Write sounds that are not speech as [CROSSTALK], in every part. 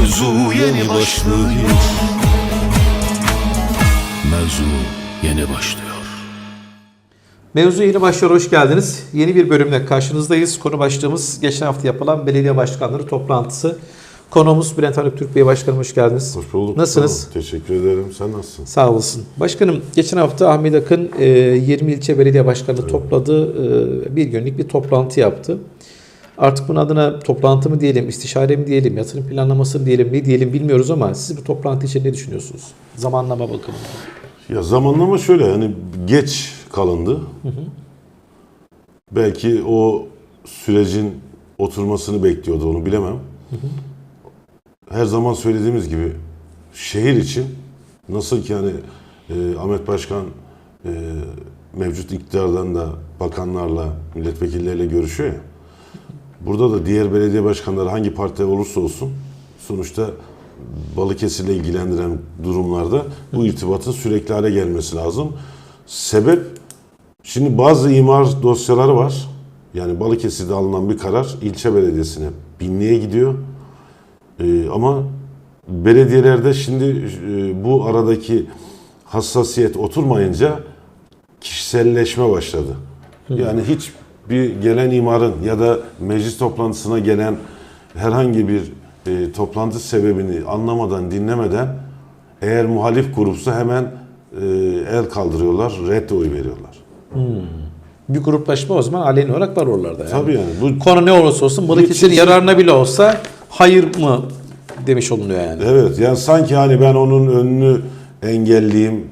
Mevzu yeni başlıyor Mevzu yeni başlıyor Mevzu yeni başlıyor, hoş geldiniz. Yeni bir bölümle karşınızdayız. Konu başlığımız geçen hafta yapılan belediye başkanları toplantısı. Konuğumuz Bülent Haluk Türk Bey Başkanım hoş geldiniz. Hoş bulduk. Nasılsınız? Olun. Teşekkür ederim. Sen nasılsın? Sağ olasın. Başkanım geçen hafta Ahmet Akın e, 20 ilçe belediye başkanı topladı. E, bir günlük bir toplantı yaptı. Artık bunun adına toplantı mı diyelim, istişare mi diyelim, yatırım planlaması mı diyelim, ne diyelim bilmiyoruz ama siz bu toplantı için ne düşünüyorsunuz? Zamanlama bakımından. Ya zamanlama şöyle yani geç kalındı. Belki o sürecin oturmasını bekliyordu onu bilemem. Her zaman söylediğimiz gibi şehir için nasıl ki hani e, Ahmet Başkan e, mevcut iktidardan da bakanlarla, milletvekilleriyle görüşüyor ya. Burada da diğer belediye başkanları hangi parti olursa olsun sonuçta Balıkesir'le ilgilendiren durumlarda bu irtibatın sürekli hale gelmesi lazım. Sebep şimdi bazı imar dosyaları var. Yani Balıkesir'de alınan bir karar ilçe belediyesine binliğe gidiyor. Ee, ama belediyelerde şimdi e, bu aradaki hassasiyet oturmayınca kişiselleşme başladı. Yani hiç bir gelen imarın ya da meclis toplantısına gelen herhangi bir e, toplantı sebebini anlamadan, dinlemeden eğer muhalif grupsa hemen e, el kaldırıyorlar, red oy veriyorlar. Bir gruplaşma o zaman aleni olarak var oralarda. Yani. Tabii yani bu Konu ne olursa olsun Balıkesir'in yararına bile olsa hayır mı demiş olunuyor yani. Evet yani sanki hani ben onun önünü engelleyeyim.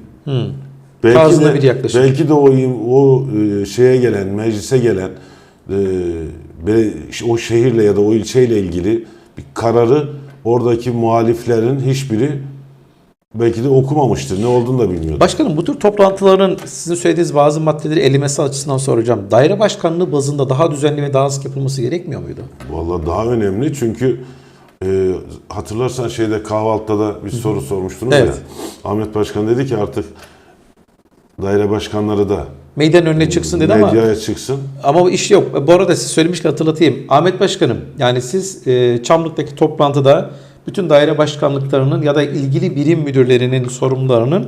Belki Tarzında de, bir yaklaşım. Belki de o o e, şeye gelen, meclise gelen e, o şehirle ya da o ilçeyle ilgili bir kararı oradaki muhaliflerin hiçbiri belki de okumamıştır. Ne olduğunu da bilmiyordur. Başkanım bu tür toplantıların sizin söylediğiniz bazı maddeleri elimesi açısından soracağım. Daire başkanlığı bazında daha düzenli ve daha sık yapılması gerekmiyor muydu? Vallahi daha önemli çünkü e, hatırlarsan şeyde kahvaltıda da bir soru sormuştunuz Evet. ya. Ahmet Başkan dedi ki artık daire başkanları da Meydan önüne çıksın dedi ama medyaya çıksın. ama bu iş yok. Bu arada siz söylemişken hatırlatayım. Ahmet Başkanım yani siz e, Çamlık'taki toplantıda bütün daire başkanlıklarının ya da ilgili birim müdürlerinin sorumlularının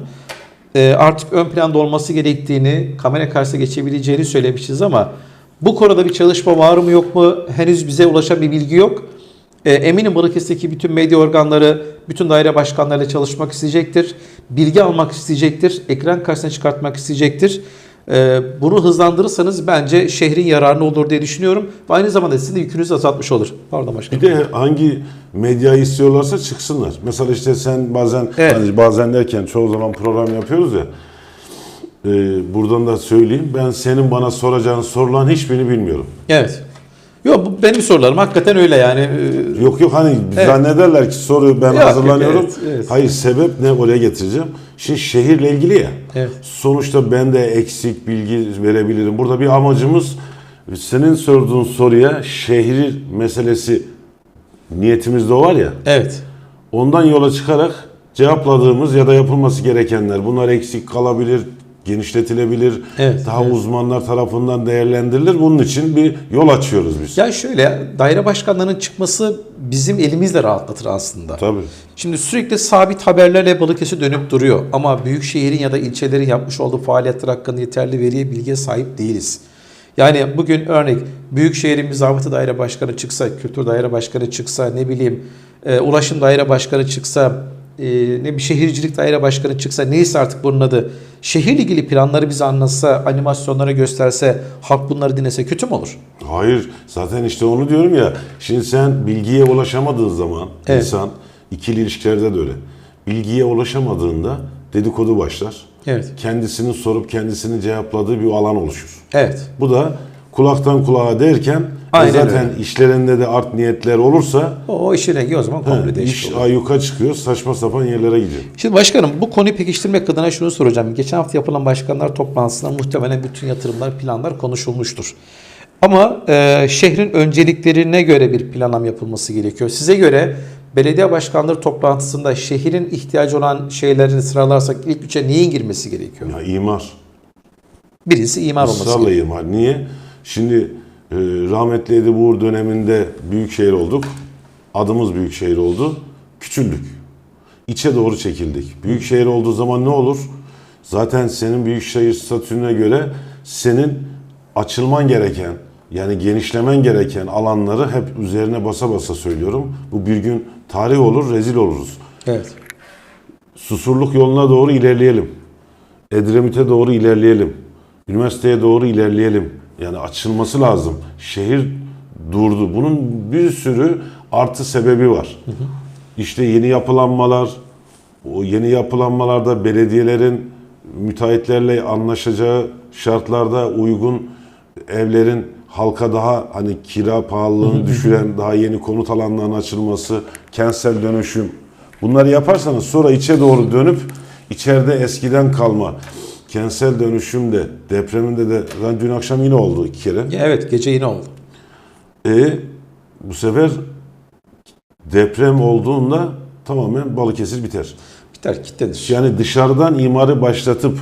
e, artık ön planda olması gerektiğini, kamera karşısına geçebileceğini söylemiştiniz ama bu konuda bir çalışma var mı yok mu henüz bize ulaşan bir bilgi yok. E, eminim Balıkesir'deki bütün medya organları, bütün daire başkanlarıyla çalışmak isteyecektir. Bilgi almak isteyecektir. Ekran karşısına çıkartmak isteyecektir. E, bunu hızlandırırsanız bence şehrin yararına olur diye düşünüyorum. Ve aynı zamanda sizin de yükünüzü azaltmış olur. Pardon başkanım. Bir de hangi medyayı istiyorlarsa çıksınlar. Mesela işte sen bazen Evet. hani bazen derken çoğu zaman program yapıyoruz ya. e, buradan da söyleyeyim. Ben senin bana soracağın sorulan hiçbirini bilmiyorum. Evet. Yok bu benim sorularım hakikaten öyle yani. E, Yok yok hani Evet. zannederler ki soru ben Yok, hazırlanıyorum. evet, evet. Hayır sebep ne oraya getireceğim. Şimdi şehirle ilgili ya. Evet. Sonuçta ben de eksik bilgi verebilirim. Burada bir amacımız senin sorduğun soruya şehir meselesi niyetimizde o var ya. Evet. Ondan yola çıkarak cevapladığımız ya da yapılması gerekenler bunlar eksik kalabilir, genişletilebilir, Evet, daha uzmanlar tarafından değerlendirilir. Bunun için bir yol açıyoruz biz. Ya şöyle daire başkanlarının çıkması bizim elimizle rahatlatır aslında. Tabii. Şimdi sürekli sabit haberlerle Balıkesir dönüp duruyor. Ama büyük şehrin ya da ilçelerin yapmış olduğu faaliyetler hakkında yeterli veriye, bilgiye sahip değiliz. Yani bugün örnek büyük şehrin bir zabıta daire başkanı çıksa, kültür daire başkanı çıksa, ne bileyim e, ulaşım daire başkanı çıksa, e, ne bir şehircilik daire başkanı çıksa neyse artık bunun adı. Şehirle ilgili planları bize anlatsa, animasyonları gösterse, halk bunları dinlese kötü mü olur? Hayır, zaten işte onu diyorum ya. Şimdi sen bilgiye ulaşamadığın zaman Evet. insan ikili ilişkilerde de öyle. Bilgiye ulaşamadığında dedikodu başlar. Evet. Kendisinin sorup kendisinin cevapladığı bir alan oluşur. Evet. Bu da kulaktan kulağa derken Aynen zaten öyle. işlerinde de art niyetler olursa O, o işin rengi o zaman komple değişik iş ayyuka çıkıyor, saçma sapan yerlere gidiyor. Şimdi başkanım bu konuyu pekiştirmek adına şunu soracağım. Geçen hafta yapılan başkanlar toplantısında muhtemelen bütün yatırımlar, planlar konuşulmuştur. Ama e, şehrin önceliklerine göre bir planlama yapılması gerekiyor. Size göre belediye başkanları toplantısında şehrin ihtiyacı olan şeylerini sıralarsak ilk üçe neyin girmesi gerekiyor? Ya imar. Birisi imar olması Israrla gerekiyor. imar. Niye? Şimdi rahmetli Edip Uğur döneminde büyük şehir olduk. Adımız büyük şehir oldu. küçüldük. İçe doğru çekildik. Büyük şehir olduğu zaman ne olur? Zaten senin büyük şehir statüne göre senin açılman gereken yani genişlemen gereken alanları hep üzerine basa basa söylüyorum. Bu bir gün tarih olur, rezil oluruz. Evet. Susurluk yoluna doğru ilerleyelim. Edremit'e doğru ilerleyelim. Üniversiteye doğru ilerleyelim. Yani açılması lazım. Şehir durdu. Bunun bir sürü artı sebebi var. İşte yeni yapılanmalar, o yeni yapılanmalarda belediyelerin müteahhitlerle anlaşacağı şartlarda uygun evlerin halka daha hani kira pahalılığını düşüren daha yeni konut alanlarının açılması, kentsel dönüşüm. Bunları yaparsanız sonra içe doğru dönüp içeride eskiden kalma kentsel dönüşümde depreminde de ben dün akşam yine oldu iki kere. Evet gece yine oldu. E bu sefer deprem olduğunda tamamen Balıkesir biter. Biter kitlenir. Yani dışarıdan imarı başlatıp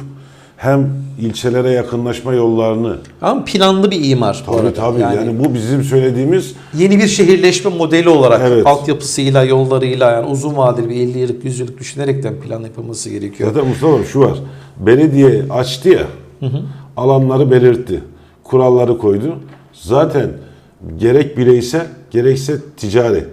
hem ilçelere yakınlaşma yollarını Ama planlı bir imar bu tabii arada. tabii yani, bu bizim söylediğimiz yeni bir şehirleşme modeli olarak Evet. altyapısıyla, yollarıyla yani uzun vadeli bir 50 yıllık, 100 yıllık düşünerekten plan yapılması gerekiyor. zaten Mustafa şu var. Belediye açtı ya alanları belirtti. Kuralları koydu. Zaten gerek bireysel gerekse ticari.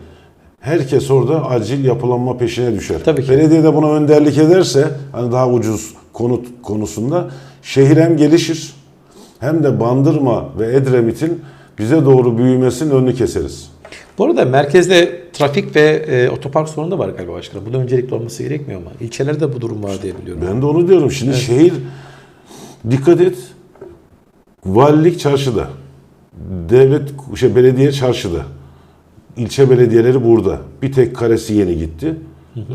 Herkes orada acil yapılanma peşine düşer. Tabii ki. Belediye de buna önderlik ederse hani daha ucuz konut konusunda şehir hem gelişir hem de Bandırma ve Edremit'in bize doğru büyümesinin önünü keseriz. Bu arada merkezde trafik ve e, otopark sorunu da var galiba başkanım. Bunun öncelikli olması gerekmiyor mu? İlçelerde bu durum var diye biliyorum. Ben de onu diyorum. Şimdi şehir dikkat et. Valilik çarşıda. Devlet şey belediye çarşıda. İlçe belediyeleri burada. Bir tek karesi yeni gitti.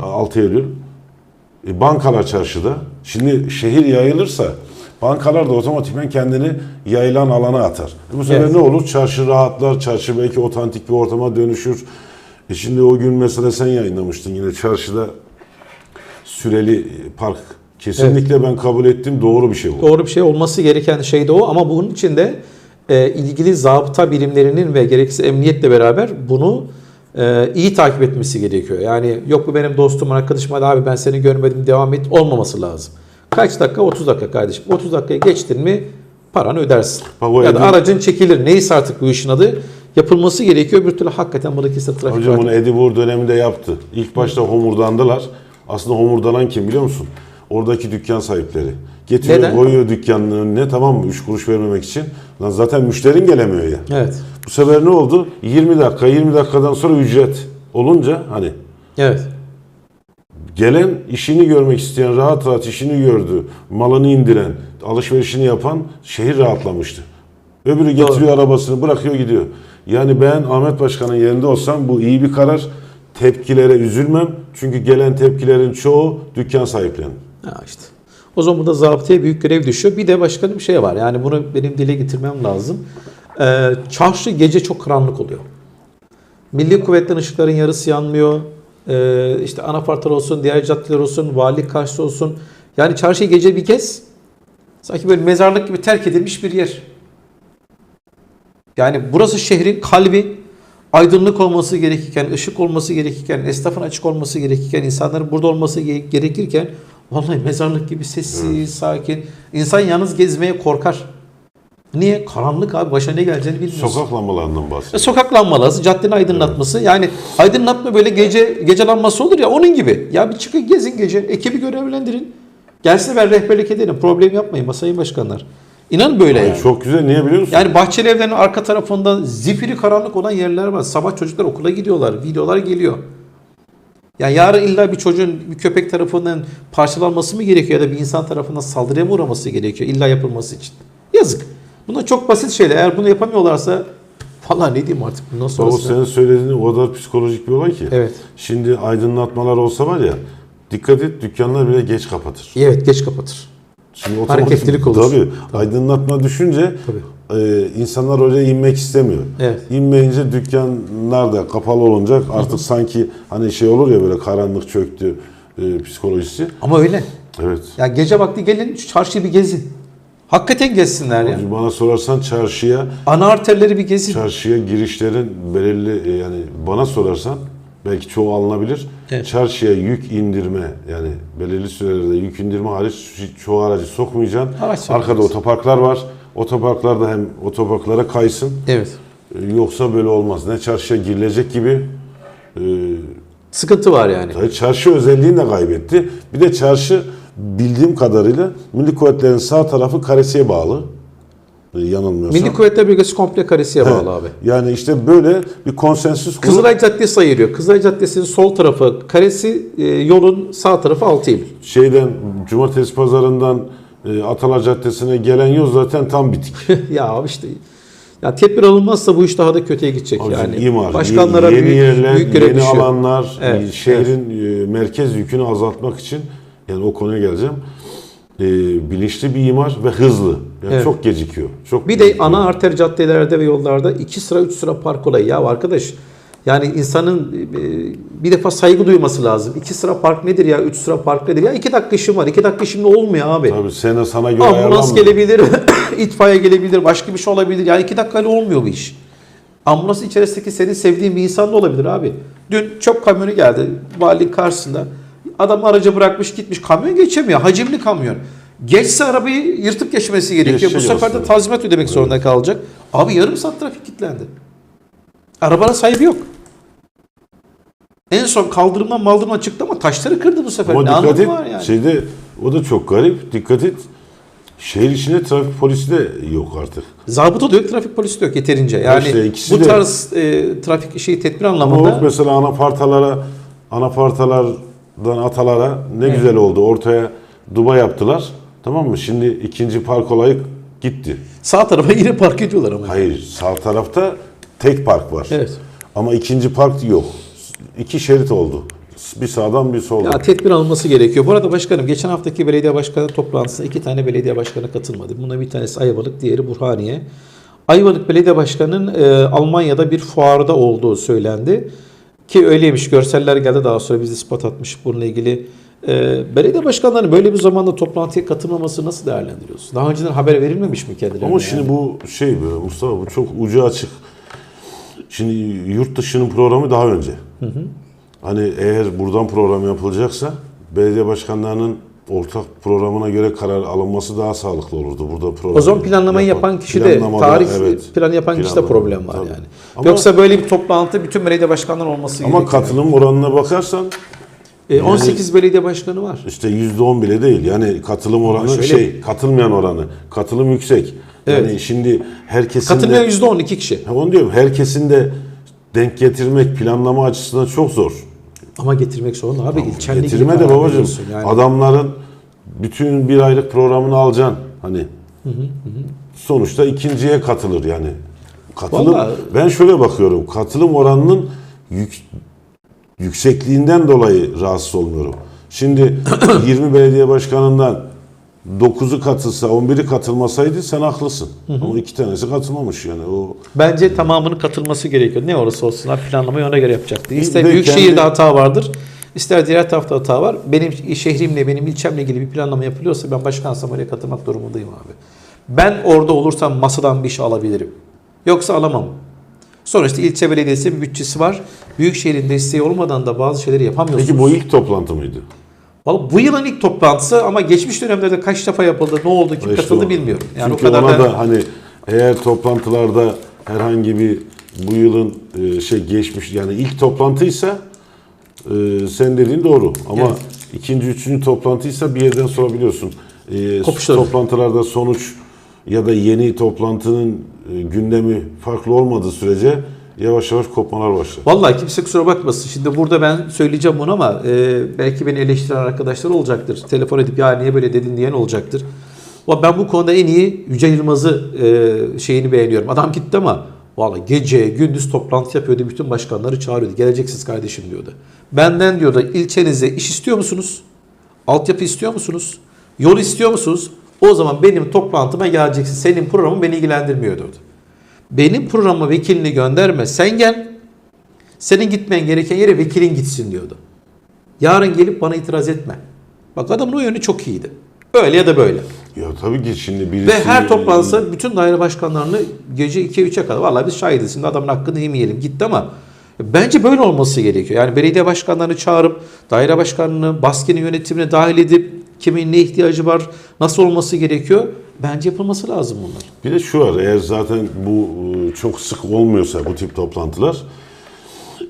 6 Eylül. E, bankalar çarşıda. Şimdi şehir yayılırsa bankalar da otomatikman kendini yayılan alana atar. E, bu sefer Evet. ne olur? Çarşı rahatlar. Çarşı belki otantik bir ortama dönüşür. E şimdi o gün mesela sen yayınlamıştın yine çarşıda süreli park kesinlikle ben kabul ettim doğru bir şey bu. Doğru bir şey olması gereken şey de o ama bunun için de e, ilgili zabıta birimlerinin ve gerekirse emniyetle beraber bunu e, iyi takip etmesi gerekiyor. Yani yok bu benim dostum arkadaşım hadi abi ben seni görmedim devam et olmaması lazım. Kaç dakika? 30 dakika kardeşim. 30 dakikaya geçtin mi paranı ödersin. Bak ya da aracın çekilir. Neyse artık bu işin adı yapılması gerekiyor. Bir türlü hakikaten Balıkesir trafik Hocam bunu Edibur döneminde yaptı. İlk başta homurdandılar. Aslında homurdanan kim biliyor musun? Oradaki dükkan sahipleri. Getiriyor Neden? koyuyor dükkanın önüne tamam mı? 3 kuruş vermemek için. Lan zaten müşterin gelemiyor ya. Evet. Bu sefer ne oldu? 20 dakika 20 dakikadan sonra ücret olunca hani Evet. Gelen işini görmek isteyen rahat rahat işini gördü. Malını indiren, alışverişini yapan şehir rahatlamıştı. Öbürü getiriyor arabasını bırakıyor gidiyor. Yani ben Ahmet Başkan'ın yerinde olsam bu iyi bir karar. Tepkilere üzülmem. Çünkü gelen tepkilerin çoğu dükkan sahiplerinin. Ha işte. O zaman burada zabıtaya büyük görev düşüyor. Bir de başka bir şey var. Yani bunu benim dile getirmem lazım. Ee, çarşı gece çok karanlık oluyor. Milli kuvvetlerin ışıkların yarısı yanmıyor. Ee, işte anafartlar olsun, diğer caddeler olsun, valilik karşısı olsun. Yani çarşıyı gece bir kez sanki böyle mezarlık gibi terk edilmiş bir yer. Yani burası şehrin kalbi. Aydınlık olması gerekirken, ışık olması gerekirken, esnafın açık olması gerekirken, insanların burada olması ge- gerekirken vallahi mezarlık gibi sessiz, sakin. İnsan yalnız gezmeye korkar. Niye? Karanlık abi. Başa ne geleceğini bilmiyorsun. Sokak lambalarından E, bahsediyorum. Sokak lambaları, caddenin aydınlatması. Yani aydınlatma böyle gece gece lambası olur ya onun gibi. Ya bir çıkın gezin gece. Ekibi görevlendirin. Gelse ben rehberlik ederim. Problem yapmayın sayın başkanlar. İnan böyle yani. Çok güzel. Niye biliyor musun? Yani bahçeli evlerin arka tarafında zifiri karanlık olan yerler var. Sabah çocuklar okula gidiyorlar. Videolar geliyor. Yani yarın illa bir çocuğun bir köpek tarafından parçalanması mı gerekiyor ya da bir insan tarafından saldırıya mı uğraması gerekiyor illa yapılması için? Yazık. Bunlar çok basit şeyler. Eğer bunu yapamıyorlarsa vallahi ne diyeyim artık bundan o sonrası. senin söylediğin o kadar psikolojik bir olay ki. Evet. Şimdi aydınlatmalar olsa var ya dikkat et dükkanlar bile geç kapatır. Evet geç kapatır. Şimdi Hareketlilik olur. Tabii. Aydınlatma düşünce Tabii. e, insanlar oraya inmek istemiyor. Evet. İnmeyince dükkanlar da kapalı olunca artık sanki hani şey olur ya böyle karanlık çöktü e, psikolojisi. Ama öyle. Evet. Ya gece vakti gelin şu çarşıyı bir gezin. Hakikaten gezsinler yani. Bana sorarsan çarşıya Ana arterleri bir gezin. çarşıya girişlerin belirli e, yani bana sorarsan belki çoğu alınabilir. Evet. Çarşıya yük indirme yani belirli sürelerde yük indirme hariç çoğu aracı sokmayacaksın. Araç Arkada otoparklar var. Otoparklarda hem otoparklara kaysın. Evet. Ee, Yoksa böyle olmaz. Ne çarşıya girilecek gibi e, Sıkıntı var yani. Tabii çarşı özelliğini de kaybetti. Bir de çarşı bildiğim kadarıyla Milli Kuvvetlerin sağ tarafı Karesi'ye bağlı. Ee, Yanılmıyorsam. Milli Kuvvetler Bölgesi komple karesiye bağlı abi. Yani işte böyle bir konsensüs kurup Kızılay Caddesi ayırıyor. Kızılay Caddesi'nin sol tarafı karesi, e, yolun sağ tarafı altı Eylül. şeyden Cumartesi Pazarından e, Atalar Caddesi'ne gelen yol zaten tam bitik. [LAUGHS] ya abi işte ya tedbir alınmazsa bu iş daha da kötüye gidecek Abi yani. imar, Başkanlara yeni büyük, yerler, büyük görev yeni düşüyor. alanlar, Evet, şehrin e, merkez yükünü azaltmak için yani o konuya geleceğim. E, bilinçli bir imar ve hızlı. Yani Evet. çok gecikiyor. Çok Bir de gecikiyor. ana arter caddelerde ve yollarda iki sıra üç sıra park olayı. Ya arkadaş yani insanın e, bir defa saygı duyması lazım. İki sıra park nedir ya? Üç sıra park nedir? Ya iki dakika işim var. iki dakika işimde olmuyor abi. Tabii sene sana göre Ambulans ayarlanmıyor. gelebilir, [COUGHS] itfaiye gelebilir, başka bir şey olabilir. Yani iki dakikayla olmuyor bu iş. Ambulans içerisindeki senin sevdiğin bir insan da olabilir abi. Dün çöp kamyonu geldi valinin karşısında. Adam aracı bırakmış gitmiş. Kamyon geçemiyor. Hacimli kamyon. Geçse arabayı yırtıp geçmesi gerekiyor. Geçecek bu sefer de tazminat ödemek zorunda kalacak. Abi yarım saat trafik kilitlendi. Arabanın sahibi yok. En son kaldırımdan maldırma çıktı ama taşları kırdı bu sefer. Ama ne anlamı et, var yani? şeyde o da çok garip. Dikkat et. Şehir içinde trafik polisi de yok artık. Zabıta da yok, trafik polisi de yok yeterince. Yani İşte bu de- tarz e, trafik şey tedbir Ama anlamında bak mesela anapartalara, anapartalardan atalara ne güzel oldu. Ortaya duba yaptılar. Tamam mı? Şimdi ikinci park olayı gitti. sağ tarafa yine park ediyorlar ama. Hayır, sağ tarafta tek park var. Evet. Ama ikinci park yok. İki şerit oldu. Bir sağdan bir soldan. Ya tedbir alınması gerekiyor. Bu arada başkanım geçen haftaki belediye başkanı toplantısına iki tane belediye başkanı katılmadı. Buna bir tanesi Ayvalık, diğeri Burhaniye. Ayvalık Belediye Başkanı'nın e, Almanya'da bir fuarda olduğu söylendi. Ki öyleymiş. Görseller geldi daha sonra biz ispat atmış bununla ilgili. E, belediye başkanlarının böyle bir zamanda toplantıya katılmaması nasıl değerlendiriyorsun? Daha önceden haber verilmemiş mi kendilerine? Ama yani? şimdi bu şey böyle Mustafa bu çok ucu açık. Şimdi yurt dışının programı daha önce. Hani eğer buradan program yapılacaksa belediye başkanlarının ortak programına göre karar alınması daha sağlıklı olurdu. Burada program O zaman planlamayı yapan kişi de tarih evet. planı yapan kişi de problem var tabii. yani. Ama, Yoksa böyle bir toplantı bütün belediye başkanları olması ama gerekiyor. katılım oranına bakarsan E, 18 belediye başkanı var. işte %10 bile değil. Yani katılım oranı şöyle- şey, katılmayan oranı. Katılım yüksek. Yani Evet. şimdi herkesin Katılmayan de, %12 kişi. Ha, onu diyorum. Herkesin de denk getirmek planlama açısından çok zor. Ama getirmek zorunda abi. İlgili Getirme de babacığım. Yani. Adamların bütün bir aylık programını alacaksın. Hani sonuçta ikinciye katılır yani. Katılım Vallahi- ben şöyle bakıyorum. Katılım oranının yük, yüksekliğinden dolayı rahatsız olmuyorum. Şimdi [CLEARS THROAT] 20 belediye başkanından 9'u katılsa 11'i katılmasaydı sen haklısın. Ama iki tanesi katılmamış yani. O Bence tamamının katılması gerekiyor. Ne olursa olsun planlamayı ona göre yapacaktı. İster büyük kendi- şehirde hata vardır. İster diğer tarafta hata var. Benim şehrimle, benim ilçemle ilgili bir planlama yapılıyorsa ben başkansam oraya katılmak durumundayım abi. Ben orada olursam masadan bir şey alabilirim. Yoksa alamam. Sonuçta ilçe belediyesinin bütçesi var. Büyük şehrin desteği olmadan da bazı şeyleri yapamıyorsunuz. Peki bu ilk toplantı mıydı? Vallahi bu yılın ilk toplantısı ama geçmiş dönemlerde kaç defa yapıldı, ne oldu, kim İşte katıldı o. bilmiyorum. Yani Çünkü o kadar ona da, da hani eğer toplantılarda herhangi bir bu yılın e, şey geçmiş yani ilk toplantıysa e, sen dediğin doğru ama Evet. ikinci üçüncü toplantıysa bir yerden sonra biliyorsun e, Kopuşlar. toplantılarda sonuç ya da yeni toplantının e, gündemi farklı olmadığı sürece yavaş yavaş kopmalar başlar. Vallahi kimse kusura bakmasın. Şimdi burada ben söyleyeceğim bunu ama e, belki beni eleştiren arkadaşlar olacaktır. Telefon edip ya niye böyle dedin diyen olacaktır. Ben bu konuda en iyi Yüce Yılmaz'ı e, şeyini beğeniyorum. Adam gitti ama vallahi gece gündüz toplantı yapıyordu. Bütün başkanları çağırıyordu. Geleceksiniz kardeşim diyordu. Benden diyordu ilçenize iş istiyor musunuz? Altyapı istiyor musunuz? Yol istiyor musunuz? O zaman benim toplantıma geleceksin. Senin programın beni ilgilendirmiyor diyordu. Benim programa vekilini gönderme. Sen gel. Senin gitmen gereken yere vekilin gitsin diyordu. Yarın gelip bana itiraz etme. Bak adamın o yönü çok iyiydi. Öyle ya da böyle. Ya tabii ki şimdi birisi... Ve her toplantıda bütün daire başkanlarını gece 2'ye 3'e kadar. Vallahi biz şahidiz. Şimdi adamın hakkını yemeyelim. Gitti ama Bence böyle olması gerekiyor. Yani belediye başkanlarını çağırıp daire başkanını, baskinin yönetimine dahil edip kimin ne ihtiyacı var, nasıl olması gerekiyor. Bence yapılması lazım bunlar. Bir de şu var, eğer zaten bu e, çok sık olmuyorsa bu tip toplantılar,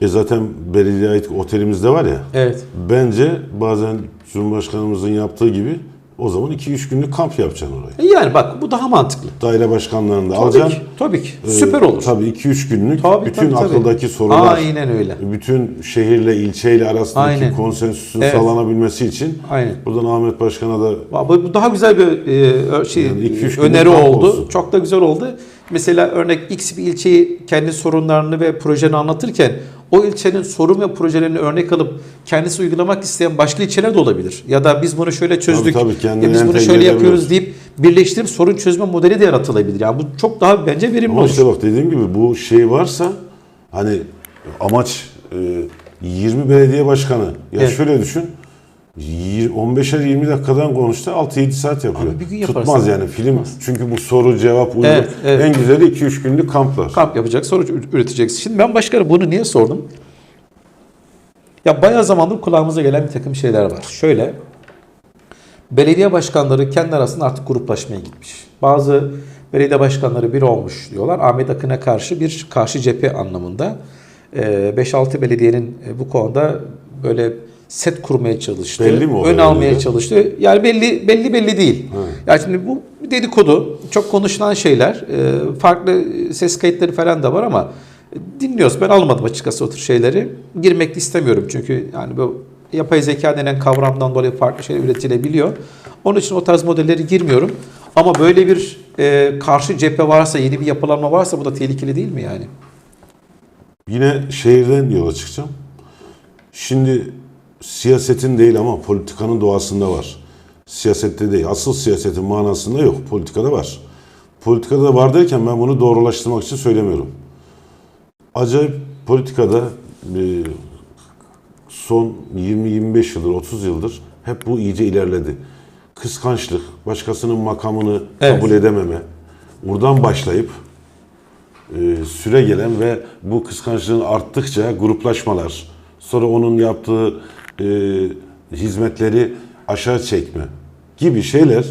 e zaten belediye ait otelimizde var ya, Evet. bence bazen Cumhurbaşkanımızın yaptığı gibi o zaman 2-3 günlük kamp yapacaksın oraya. E Yani bak bu daha mantıklı. Daire başkanlarını da Tabii alacaksın. ki. Tabii ki. E, Süper olur. Tabii 2-3 günlük Tabii, bütün tabii, tabii. akıldaki sorular, Aynen öyle. bütün şehirle ilçeyle arasındaki Aynen. konsensüsün Evet. sağlanabilmesi için Aynen. buradan Ahmet Başkan'a da Bu daha güzel bir e, şey Yani e, öneri oldu. olsun. Çok da güzel oldu. Mesela örnek X bir ilçeyi kendi sorunlarını ve projeni anlatırken o ilçenin sorun ve projelerini örnek alıp kendisi uygulamak isteyen başka ilçeler de olabilir. Ya da biz bunu şöyle çözdük. Tabii, tabii, ya biz bunu şöyle yapıyoruz deyip birleştirip sorun çözme modeli de yaratılabilir. Yani bu çok daha bence verimli Ama olur. işte bak dediğim gibi bu şey varsa hani amaç e, 20 belediye başkanı. Ya Evet. şöyle düşün. Yir- 15'er 20 dakikadan konuştu 6-7 saat yapıyor. Abi bir gün Tutmaz yani film. Çünkü bu soru cevap uygun. Evet, evet. En güzeli 2-3 günlük kamplar. kamp yapacak, sonuç üreteceksin. Şimdi ben başkanım bunu niye sordum? Ya bayağı zamandır kulağımıza gelen bir takım şeyler var. Şöyle, belediye başkanları kendi arasında artık gruplaşmaya gitmiş. Bazı belediye başkanları bir olmuş diyorlar. Ahmet Akın'a karşı bir karşı cephe anlamında. Ee, 5-6 belediyenin e, bu konuda böyle set kurmaya çalıştı. Belli mi o Ön almaya belediye? çalıştı. Yani belli belli belli değil. Yani şimdi bu dedikodu, çok konuşulan şeyler, e, farklı ses kayıtları falan da var ama dinliyoruz. Ben almadım açıkçası o tür şeyleri. Girmek de istemiyorum çünkü yani bu yapay zeka denen kavramdan dolayı farklı şeyler üretilebiliyor. Onun için o tarz modelleri girmiyorum. Ama böyle bir e, karşı cephe varsa, yeni bir yapılanma varsa bu da tehlikeli değil mi yani? Yine şehirden yola çıkacağım. Şimdi siyasetin değil ama politikanın doğasında var. Siyasette değil. Asıl siyasetin manasında yok. Politikada var. Politikada var derken ben bunu doğrulaştırmak için söylemiyorum. Acayip politikada e, son 20-25 yıldır, 30 yıldır hep bu iyice ilerledi. Kıskançlık, başkasının makamını Evet. kabul edememe, buradan başlayıp e, süre gelen ve bu kıskançlığın arttıkça gruplaşmalar, sonra onun yaptığı e, hizmetleri aşağı çekme gibi şeyler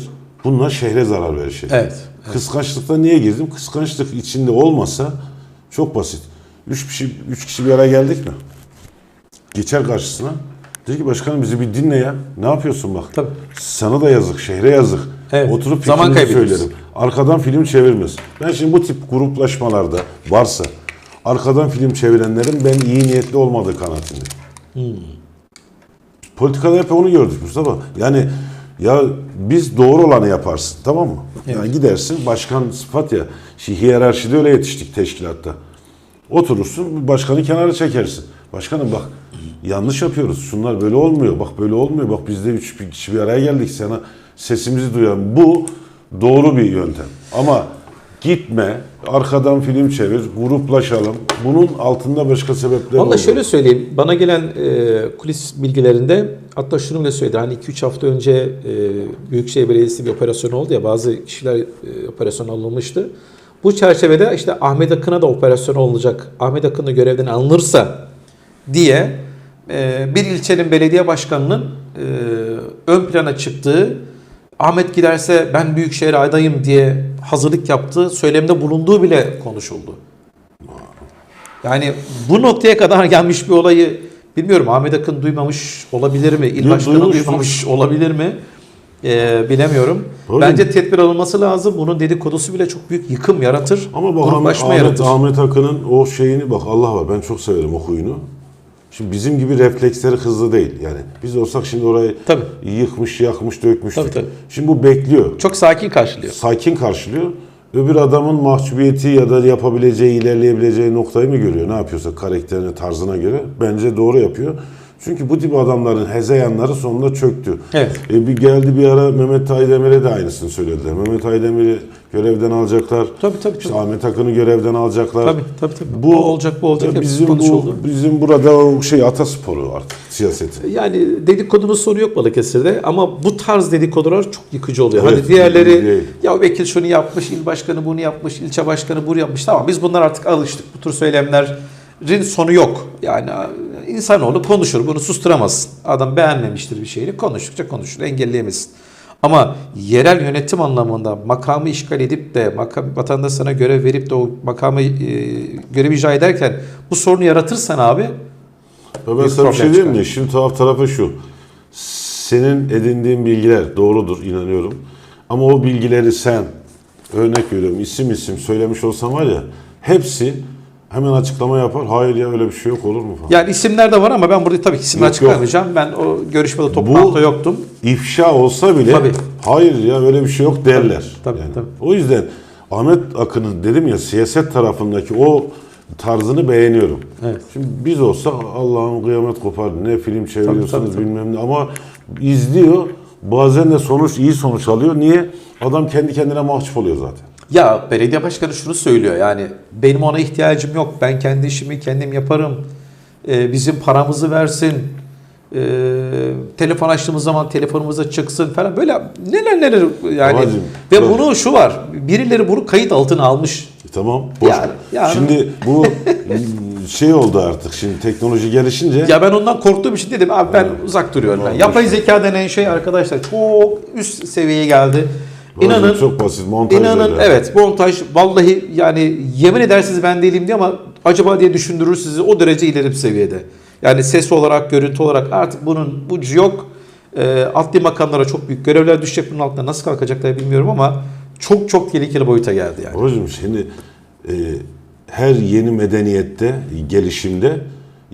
bunlar şehre zarar verir şeyler. Evet. Kıskançlıkta niye girdim? Kıskançlık içinde olmasa çok basit. Üç kişi, üç kişi bir araya geldik mi? Geçer karşısına. Dedi ki başkanım bizi bir dinle ya. Ne yapıyorsun bak. Tabii. Sana da yazık, şehre yazık. Evet. Oturup Zaman söylerim. Arkadan film çevirmez. Ben şimdi bu tip gruplaşmalarda varsa arkadan film çevirenlerin ben iyi niyetli olmadığı kanaatindeyim. Politikada hep onu gördük Mustafa. Yani ya biz doğru olanı yaparsın tamam mı? Yani gidersin başkan sıfat ya. Şimdi hiyerarşide öyle yetiştik teşkilatta. Oturursun başkanı kenara çekersin. Başkanım bak yanlış yapıyoruz. Şunlar böyle olmuyor. Bak böyle olmuyor. Bak biz de üç kişi bir araya geldik. Sana sesimizi duyan. Bu doğru bir yöntem. Ama gitme, arkadan film çevir, gruplaşalım. Bunun altında başka sebepler Valla olur. şöyle söyleyeyim. Bana gelen e, kulis bilgilerinde hatta şunu bile söyledi. Hani 2-3 hafta önce e, Büyükşehir Belediyesi bir operasyon oldu ya bazı kişiler e, operasyon alınmıştı. Bu çerçevede işte Ahmet Akın'a da operasyon olacak. Ahmet Akın da görevden alınırsa diye e, bir ilçenin belediye başkanının e, ön plana çıktığı Ahmet giderse ben Büyükşehir adayım diye hazırlık yaptığı söylemde bulunduğu bile konuşuldu. Yani bu noktaya kadar [LAUGHS] gelmiş bir olayı bilmiyorum Ahmet Akın duymamış olabilir mi? İl başkanı duymamış olabilir mi? Ee, bilemiyorum. Tabii. Bence tedbir alınması lazım. Bunun dedikodusu bile çok büyük yıkım yaratır. Ama bak Ahmet, gruplaşma Ahmet, yaratır. Ahmet Akın'ın o şeyini bak Allah var ben çok severim o huyunu. Şimdi bizim gibi refleksleri hızlı değil. Yani biz olsak şimdi orayı Tabii. yıkmış, yakmış, dökmüştük. Tabii, tabii. Şimdi bu bekliyor. Çok sakin karşılıyor. Sakin karşılıyor. Öbür adamın mahcubiyeti ya da yapabileceği, ilerleyebileceği noktayı mı görüyor? Ne yapıyorsa karakterine, tarzına göre. Bence doğru yapıyor. Çünkü bu tip adamların hezeyanları sonunda çöktü. Evet. E bir geldi bir ara Mehmet Aydemir'e de aynısını söylediler. Mehmet Aydemir'i görevden alacaklar. Tabii, tabii, İşte tabii. Ahmet Akın'ı görevden alacaklar. Tabii tabii tabii. Bu, olacak bu olacak. Ya Hepsi bizim bu bizim burada o şey atasporu artık siyaset. Yani dedikodunun sonu yok Balıkesir'de ama bu tarz dedikodular çok yıkıcı oluyor. Evet, hani diğerleri değil. ya vekil şunu yapmış, il başkanı bunu yapmış, ilçe başkanı bunu yapmış. Tamam biz bunlar artık alıştık. Bu tür söylemler rin sonu yok. Yani insanoğlu konuşur bunu susturamazsın. Adam beğenmemiştir bir şeyini konuştukça konuşur engelleyemezsin. Ama yerel yönetim anlamında makamı işgal edip de makam, vatandaş sana görev verip de o makamı e, görev icra ederken bu sorunu yaratırsan abi Ya ben sana bir şey diyeyim mi? Şimdi tuhaf tarafı şu. Senin edindiğin bilgiler doğrudur inanıyorum. Ama o bilgileri sen örnek veriyorum isim isim söylemiş olsan var ya hepsi hemen açıklama yapar. Hayır ya öyle bir şey yok olur mu falan. yani isimler de var ama ben burada tabii ki isimler Yok, açıklamayacağım. Ben o görüşmede toplantıda yoktum. İfşa olsa bile Tabii. hayır ya öyle bir şey yok derler. Tabii, Yani tabii. O yüzden Ahmet Akın'ın dedim ya siyaset tarafındaki o tarzını beğeniyorum. Evet. Şimdi biz olsa Allah'ım kıyamet kopar. Ne film çeviriyorsunuz Tabii, tabii, tabii. bilmem ne ama izliyor. Bazen de sonuç iyi sonuç alıyor. Niye? Adam kendi kendine mahcup oluyor zaten. Ya belediye başkanı şunu söylüyor yani benim ona ihtiyacım yok. Ben kendi işimi kendim yaparım. Ee, bizim paramızı versin. Ee, telefon açtığımız zaman telefonumuza çıksın falan böyle neler neler yani Babacım, ve tabii. bunu şu var birileri bunu kayıt altına almış. E tamam. Boş. Yani- yani- Şimdi bu şey oldu artık. Şimdi teknoloji gelişince Ya ben ondan korktuğum için dedim abi ben uzak duruyorum. Ben. Vallahi Yapay işte. zeka denen şey arkadaşlar çok üst seviyeye geldi. İnanın çok basit montaj İnanın öyle. evet montaj vallahi yani yemin edersiniz ben değilim diye ama acaba diye düşündürür sizi o derece ileri bir seviyede. Yani ses olarak, görüntü olarak artık bunun ucu yok. E, adli makamlara çok büyük görevler düşecek bunun altına nasıl kalkacaklar bilmiyorum ama çok çok tehlikeli boyuta geldi yani. Babacım şimdi e, her yeni medeniyette, gelişimde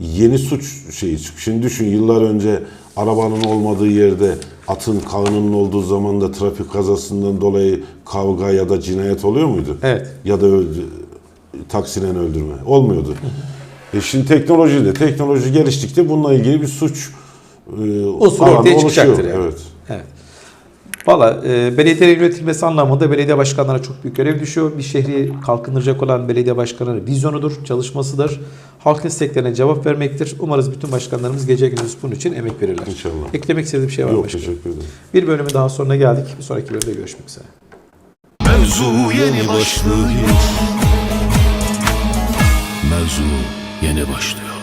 yeni suç şeyi çıkıyor. Şimdi düşün yıllar önce arabanın olmadığı yerde atın kağının olduğu zaman da trafik kazasından dolayı kavga ya da cinayet oluyor muydu? Evet. Ya da öldü, taksiden öldürme. Olmuyordu. E şimdi teknolojide, teknoloji geliştikçe bununla ilgili bir suç e, Unsur alanı ortaya oluşuyor. çıkacaktır yani. Evet. Valla e, belediyelerin yönetilmesi anlamında belediye başkanlarına çok büyük görev düşüyor. Bir şehri kalkındıracak olan belediye başkanları vizyonudur, çalışmasıdır. Halkın isteklerine cevap vermektir. Umarız bütün başkanlarımız gece gündüz bunun için emek verirler. İnşallah. Eklemek istediğim bir şey var mı Yok başkanım? teşekkür ederim. Bir bölümün daha sonuna geldik. Bir sonraki bölümde görüşmek üzere. Mevzu yeni başlıyor Mevzu yeni başlıyor